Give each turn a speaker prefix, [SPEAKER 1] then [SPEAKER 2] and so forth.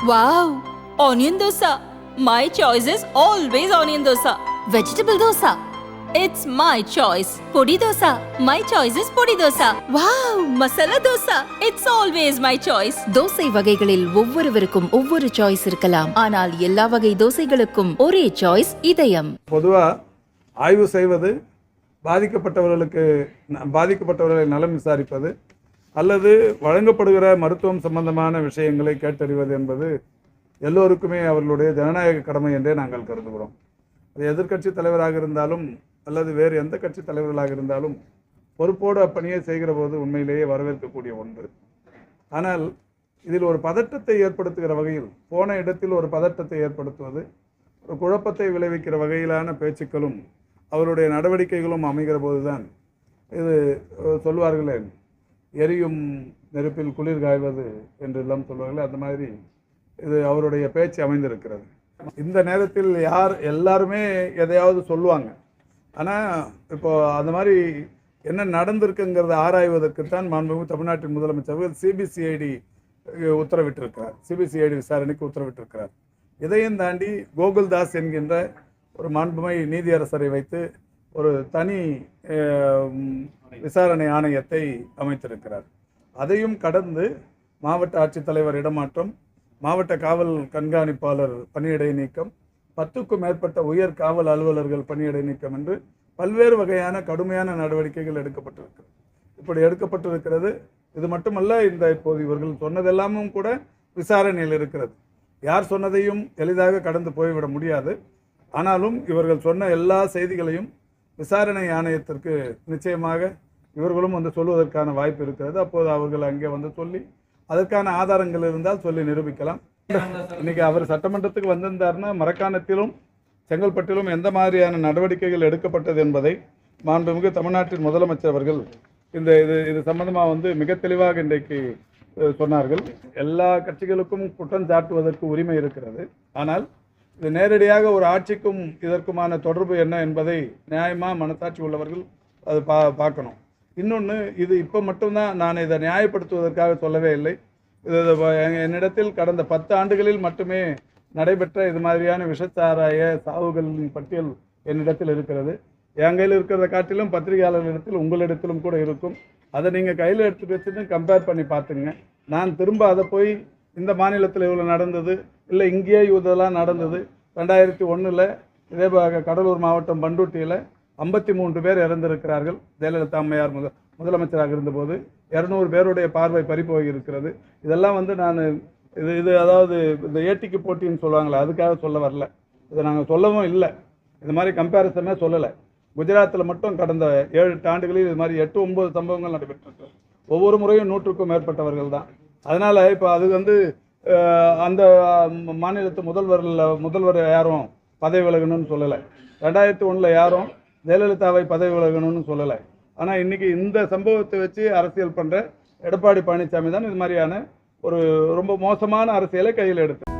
[SPEAKER 1] Wow! Onion dosa. My choice is always onion dosa. Vegetable dosa. It's my choice. Podi dosa. My choice is podi dosa. Wow! Masala dosa. It's always my choice.
[SPEAKER 2] Dosa வகைகளில் ஒவ்வொருவருக்கும் ஒவ்வொரு choice இருக்கலாம் ஆனால் எல்லா வகை தோசைகளுக்கும் ஒரே choice இதயம்
[SPEAKER 3] பொதுவாக ஆய்வு செய்வது பாதிக்கப்பட்டவர்களுக்கு பாதிக்கப்பட்டவர்களை நலம் விசாரிப்பது அல்லது வழங்கப்படுகிற மருத்துவம் சம்பந்தமான விஷயங்களை கேட்டறிவது என்பது எல்லோருக்குமே அவர்களுடைய ஜனநாயக கடமை என்றே நாங்கள் கருதுகிறோம். அது எதிர்க்கட்சி தலைவராக இருந்தாலும் அல்லது வேறு எந்த கட்சி தலைவர்களாக இருந்தாலும் பொறுப்போடு அப்பணியை செய்கிற போது உண்மையிலேயே வரவேற்கக்கூடிய ஒன்று. ஆனால் இதில் ஒரு பதட்டத்தை ஏற்படுத்துகிற வகையில் போன இடத்தில் ஒரு பதட்டத்தை ஏற்படுத்துவது ஒரு குழப்பத்தை விளைவிக்கிற வகையிலான பேச்சுக்களும் அவருடைய நடவடிக்கைகளும் அமைகிற போதுதான் இது சொல்வார்களே எரியும் நெருப்பில் குளிர் காய்வது என்றெல்லாம் சொல்வார்கள் அந்த மாதிரி இது அவருடைய பேச்சு அமைந்திருக்கிறது. இந்த நேரத்தில் யார் எல்லாருமே எதையாவது சொல்லுவாங்க. ஆனால் இப்போ அந்த மாதிரி என்ன நடந்திருக்குங்கிறத ஆராய்வதற்குத்தான் மாண்புமிகு தமிழ்நாட்டின் முதலமைச்சர்கள் சிபிசிஐடி உத்தரவிட்டிருக்கிறார். சிபிசிஐடி விசாரணைக்கு உத்தரவிட்டிருக்கிறார். இதையும் தாண்டி கோகுல்தாஸ் என்கின்ற ஒரு மாண்புமை நீதியரசரை வைத்து ஒரு தனி விசாரணை ஆணையத்தை அமைத்திருக்கிறார். அதையும் கடந்து மாவட்ட ஆட்சித்தலைவர் இடமாற்றம் மாவட்ட காவல் கண்காணிப்பாளர் பணியிடை நீக்கம் பத்துக்கும் மேற்பட்ட உயர் காவல் அலுவலர்கள் பணியிடை நீக்கம் என்று பல்வேறு வகையான கடுமையான நடவடிக்கைகள் எடுக்கப்பட்டிருக்கிறது. இப்படி எடுக்கப்பட்டிருக்கிறது. இது மட்டுமல்ல இந்த இப்போது இவர்கள் சொன்னதெல்லாமும் கூட விசாரணையில் இருக்கிறது. யார் சொன்னதையும் எளிதாக கடந்து போய்விட முடியாது. ஆனாலும் இவர்கள் சொன்ன எல்லா செய்திகளையும் விசாரணை ஆணையத்திற்கு நிச்சயமாக இவர்களும் வந்து சொல்வதற்கான வாய்ப்பு இருக்கிறது. அப்போது அவர்கள் அங்கே வந்து சொல்லி அதற்கான ஆதாரங்கள் இருந்தால் சொல்லி நிரூபிக்கலாம். இன்னைக்கு அவர் சட்டமன்றத்துக்கு வந்திருந்தார்னா மரக்காணத்திலும் செங்கல்பட்டிலும் எந்த மாதிரியான நடவடிக்கைகள் எடுக்கப்பட்டது என்பதை மாண்புமிகு தமிழ்நாட்டின் முதலமைச்சர் அவர்கள் இந்த இது இது சம்பந்தமாக வந்து மிக தெளிவாக இன்றைக்கு சொன்னார்கள். எல்லா கட்சிகளுக்கும் குற்றம் சாட்டுவதற்கு உரிமை இருக்கிறது. ஆனால் இது நேரடியாக ஒரு ஆட்சிக்கும் இதற்குமான தொடர்பு என்ன என்பதை நியாயமாக மனசாட்சி உள்ளவர்கள் அது பா பார்க்கணும். இன்னொன்று இது இப்போ மட்டும்தான் நான் இதை நியாயப்படுத்துவதற்காக சொல்லவே இல்லை. இது என்னிடத்தில் கடந்த பத்து ஆண்டுகளில் மட்டுமே நடைபெற்ற இது மாதிரியான விஷச்சாராய சாவுகளின் பட்டியல் என்னிடத்தில் இருக்கிறது. என் கையில் இருக்கிறத காட்டிலும் பத்திரிகையாளர்களிடத்தில் உங்களிடத்திலும் கூட இருக்கும். அதை நீங்கள் கையில் எடுத்துகிட்டு வச்சுட்டு கம்பேர் பண்ணி பார்த்துங்க. நான் திரும்ப அதை போய் இந்த மாநிலத்தில் இவ்வளோ நடந்தது இல்லை இங்கேயே இதெல்லாம் நடந்தது. ரெண்டாயிரத்தி ஒன்றில் இதே கடலூர் மாவட்டம் பண்டூட்டியில் ஐம்பத்தி மூன்று பேர் இறந்திருக்கிறார்கள். ஜெயலலிதா அம்மையார் முத முதலமைச்சராக இருந்தபோது இரநூறு பேருடைய பார்வை பறிப்போகி இருக்கிறது. இதெல்லாம் வந்து நான் இது இது அதாவது இந்த ஏட்டிக்கு போட்டின்னு சொல்லுவாங்களே அதுக்காக சொல்ல வரல. இதை நாங்கள் சொல்லவும் இல்லை. இது மாதிரி கம்பேரிசனே சொல்லலை. குஜராத்தில் மட்டும் கடந்த ஏழு எட்டு ஆண்டுகளில் இது மாதிரி எட்டு ஒன்பது சம்பவங்கள் நடைபெற்றிருக்கு. ஒவ்வொரு முறையும் நூற்றுக்கும் மேற்பட்டவர்கள் தான். அதனால் இப்போ அது வந்து அந்த மாநிலத்து முதல்வரில் முதல்வர் யாரும் பதவி விலகணும்னு சொல்லலை. ரெண்டாயிரத்தி ஒன்றில் யாரும் ஜெயலலிதாவை பதவி விலகணும்னு சொல்லலை. ஆனால் இன்றைக்கி இந்த சம்பவத்தை வச்சு அரசியல் பண்ணுற எடப்பாடி பழனிசாமி தான் இது மாதிரியான ஒரு ரொம்ப மோசமான அரசியலை கையில் எடுத்து